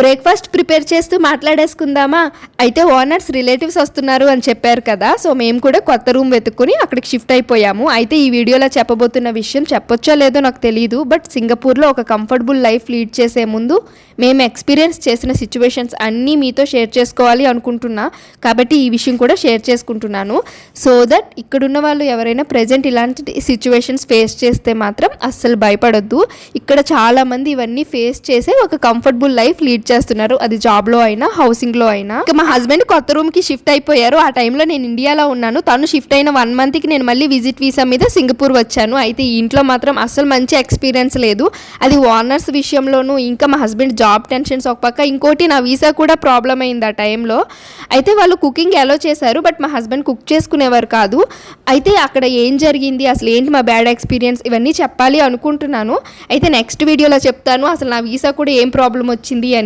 Breakfast prepare చేస్తూ మాట్లాడేసుకుందామా? అయితే owners relatives వస్తున్నారు అని చెప్పారు కదా సో మేము కూడా కొత్త రూమ్ వెతుక్కుని అక్కడికి షిఫ్ట్ అయిపోయాము. అయితే ఈ వీడియోలో చెప్పబోతున్న విషయం చెప్పొచ్చో లేదో నాకు తెలియదు బట్ సింగపూర్లో ఒక కంఫర్టబుల్ లైఫ్ లీడ్ చేసే ముందు మేము ఎక్స్పీరియన్స్ చేసిన సిచ్యువేషన్స్ అన్నీ మీతో షేర్ చేసుకోవాలి అనుకుంటున్నా. కాబట్టి ఈ విషయం కూడా షేర్ చేసుకుంటున్నాను. సో దట్ ఇక్కడున్న వాళ్ళు ఎవరైనా ప్రజెంట్ ఇలాంటి సిచ్యువేషన్స్ ఫేస్ చేస్తే మాత్రం అస్సలు భయపడొద్దు. ఇక్కడ చాలామంది ఇవన్నీ ఫేస్ చేసే ఒక కంఫర్టబుల్ లైఫ్ లీడ్ చేస్తున్నారు. అది జాబ్లో అయినా హౌసింగ్లో అయినా. ఇక మా హస్బెండ్ కొత్త రూమ్కి షిఫ్ట్ అయిపోయారు. ఆ టైంలో నేను ఇండియాలో ఉన్నాను. తను షిఫ్ట్ అయిన వన్ మంత్కి నేను మళ్ళీ విజిట్ వీసా మీద సింగపూర్ వచ్చాను. అయితే ఈ ఇంట్లో మాత్రం అస్సలు మంచి ఎక్స్పీరియన్స్ లేదు. అది ఓనర్స్ విషయంలోనూ ఇంకా మా హస్బెండ్ జాబ్ టెన్షన్స్ ఒక పక్క. ఇంకోటి నా వీసా కూడా ప్రాబ్లం అయింది ఆ టైంలో అయితే వాళ్ళు కుకింగ్ ఎలా చేశారు బట్ మా హస్బెండ్ కుక్ చేసుకునేవారు కాదు. అయితే అక్కడ ఏం జరిగింది? అసలు ఏంటి మా బ్యాడ్ ఎక్స్పీరియన్స్ ఇవన్నీ చెప్పాలి అనుకుంటున్నాను. అయితే నెక్స్ట్ వీడియోలో చెప్తాను. అసలు నా వీసా కూడా ఏం ప్రాబ్లం వచ్చింది అని.